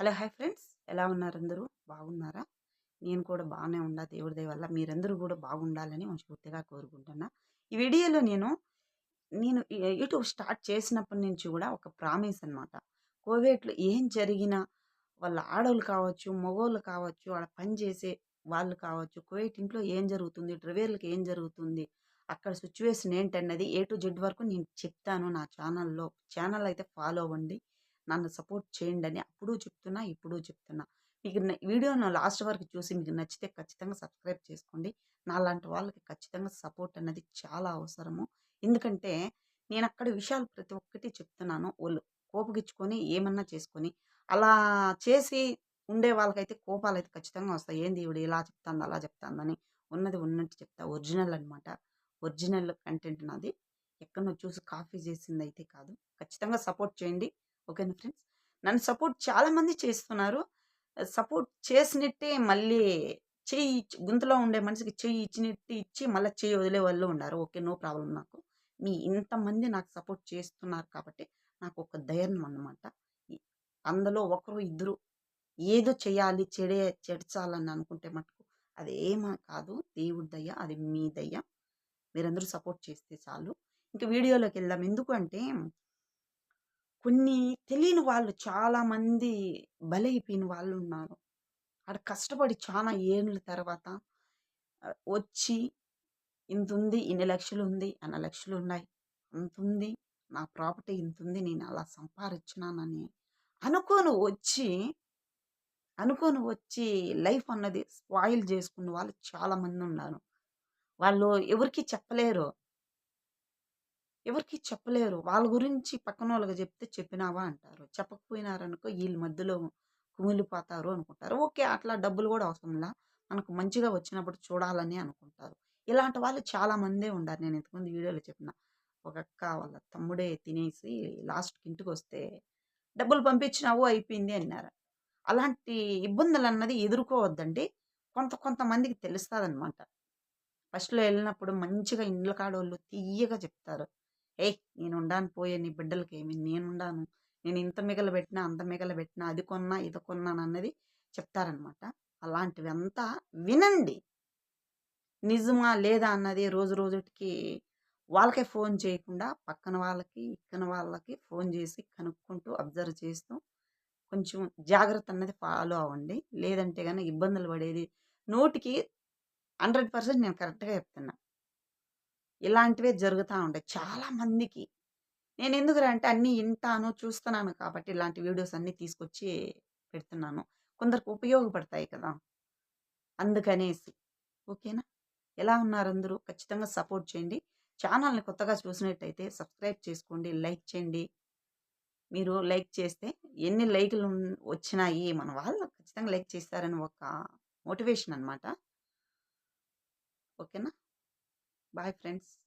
Hello hi friends. ఎలా ఉన్నారు అందరూ బాగున్నారా? నేను కూడా బాగానే ఉండా దేవుడి దయ వల్ల మీరందరూ కూడా బాగుండాలని మనస్ఫూర్తిగా కోరుకుంటున్నా. ఈ వీడియోలో నేను నేను యూట్యూబ్ స్టార్ట్ చేసినప్పటి నుంచి కూడా ఒక ప్రామిస్ అనమాట కోవిడ్లో ఏం జరిగినా వాళ్ళ ఆడవాళ్ళు కావచ్చు మగవాళ్ళు కావచ్చు ఆడ పని చేసే వాళ్ళు కావచ్చు కోవిడ్ ఇంట్లో ఏం జరుగుతుంది డ్రైవర్లకు ఏం జరుగుతుంది అక్కడ సిచ్యువేషన్ ఏంటన్నది ఏ టు జెడ్ వరకు నేను చెప్తాను నా ఛానల్లో. ఛానల్ అయితే ఫాలో అవ్వండి. నన్ను సపోర్ట్ చేయండి అని అప్పుడు చెప్తున్నా ఇప్పుడు చెప్తున్నా. మీకు వీడియోను లాస్ట్ వరకు చూసి మీకు నచ్చితే ఖచ్చితంగా సబ్స్క్రైబ్ చేసుకోండి. నాలాంటి వాళ్ళకి ఖచ్చితంగా సపోర్ట్ అన్నది చాలా అవసరము. ఎందుకంటే నేను అక్కడ విషయాలు ప్రతి ఒక్కటి చెప్తున్నాను. వాళ్ళు కోపగించుకొని ఏమన్నా చేసుకొని. అలా చేసి ఉండే వాళ్ళకైతే కోపాలు అయితే ఖచ్చితంగా వస్తాయి. ఏంది ఇవిడు ఇలా చెప్తాంది అలా చెప్తాందని? ఉన్నది ఉన్నట్టు చెప్తా. ఒరిజినల్ అనమాట ఒరిజినల్ కంటెంట్ నాది. ఎక్కడో చూసి కాఫీ చేసింది అయితే కాదు. ఖచ్చితంగా సపోర్ట్ చేయండి. ఓకేనా ఫ్రెండ్స్? నన్ను సపోర్ట్ చాలామంది చేస్తున్నారు. సపోర్ట్ చేసినట్టే మళ్ళీ చెయ్యి ఇచ్చి- గుంతలో ఉండే మనిషికి చెయ్యి ఇచ్చినట్టు ఇచ్చి మళ్ళీ చెయ్యి వదిలే వాళ్ళు ఉన్నారు ఓకే నో ప్రాబ్లం నాకు. మీ ఇంతమంది నాకు సపోర్ట్ చేస్తున్నారు కాబట్టి నాకు ఒక ధైర్యం అన్నమాట. అందులో ఒకరు ఇద్దరు ఏదో చేయాలి చెడే చెడచాలని అనుకుంటే మటుకు అదేమా కాదు. దేవుడి దయ అది మీ దయ్య మీరందరూ సపోర్ట్ చేస్తే చాలు. ఇంకా వీడియోలోకి వెళ్దాం. ఎందుకు అంటే కొన్ని తెలియని వాళ్ళు చాలా మంది బలైపోయిన వాళ్ళు ఉన్నారు ఆడ కష్టపడి చాలా ఏళ్ళ తర్వాత వచ్చి ఇంత ఉంది ఇన్ని లక్షలు ఉంది అన్న లక్షలు ఉన్నాయి అంత ఉంది నా ప్రాపర్టీ ఇంత ఉంది నేను అలా సంపాదించినానని అనుకోని వచ్చి అనుకోని వచ్చి లైఫ్ అన్నది స్పాయిల్ చేసుకున్న వాళ్ళు చాలా మంది ఉన్నారు. వాళ్ళు ఎవరికి చెప్పలేరు. ఎవరికి చెప్పలేరు. వాళ్ళ గురించి పక్కన వాళ్ళకి చెప్తే చెప్పినావా అంటారు. చెప్పకపోయినారనుకో వీళ్ళ మధ్యలో కుమిలిపోతారు అనుకుంటారు. ఓకే అట్లా డబ్బులు కూడా అవసరంలా మనకు మంచిగా వచ్చినప్పుడు చూడాలని అనుకుంటారు. ఇలాంటి వాళ్ళు చాలా మందే ఉండారు. నేను ఇంతకుముందు వీడియోలో చెప్పిన. ఒక అక్క వాళ్ళ తమ్ముడే తినేసి లాస్ట్కి ఇంటికి వస్తే డబ్బులు పంపించినావు అయిపోయింది అన్నారు. అలాంటి ఇబ్బందులు అన్నది ఎదుర్కోవద్దండి. కొంత కొంతమందికి తెలుస్తుంది అనమాట ఫస్ట్లో వెళ్ళినప్పుడు మంచిగా ఇండ్ల కాడోళ్ళు తీయగా చెప్తారు. ఏయ్ నేను ఉండాను పోయే నీ బిడ్డలకి ఏమి నేను ఉండాను నేను ఇంత మిగల పెట్టినా అంత మిగల పెట్టినా అది కొన్నా ఇది కొన్నాను అన్నది చెప్తారనమాట అలాంటివి అంతా వినండి. నిజమా లేదా అన్నది రోజు రోజుకి వాళ్ళకే ఫోన్ చేయకుండా పక్కన వాళ్ళకి ఇక్కన వాళ్ళకి ఫోన్ చేసి కనుక్కుంటూ అబ్జర్వ్ చేస్తూ కొంచెం జాగ్రత్త అన్నది ఫాలో అవ్వండి. లేదంటే కనుక ఇబ్బందులు పడేది నోటికి హండ్రెడ్ పర్సెంట్ నేను కరెక్ట్గా చెప్తున్నా. ఇలాంటివే జరుగుతూ ఉంటాయి చాలా మందికి. నేను ఎందుకురా అంటే అన్నీ వింటాను చూస్తున్నాను కాబట్టి ఇలాంటి వీడియోస్ అన్నీ తీసుకొచ్చి పెడుతున్నాను. కొందరికి ఉపయోగపడతాయి కదా! అందుకనేసి. ఓకేనా? ఎలా ఉన్నారు అందరూ? ఖచ్చితంగా సపోర్ట్ చేయండి. ఛానల్ని కొత్తగా చూసినట్టయితే సబ్స్క్రైబ్ చేసుకోండి లైక్ చేయండి. మీరు లైక్ చేస్తే ఎన్ని లైకులు వచ్చినాయి మన వాళ్ళు ఖచ్చితంగా లైక్ చేస్తారని ఒక మోటివేషన్ అనమాట ఓకేనా? Bye friends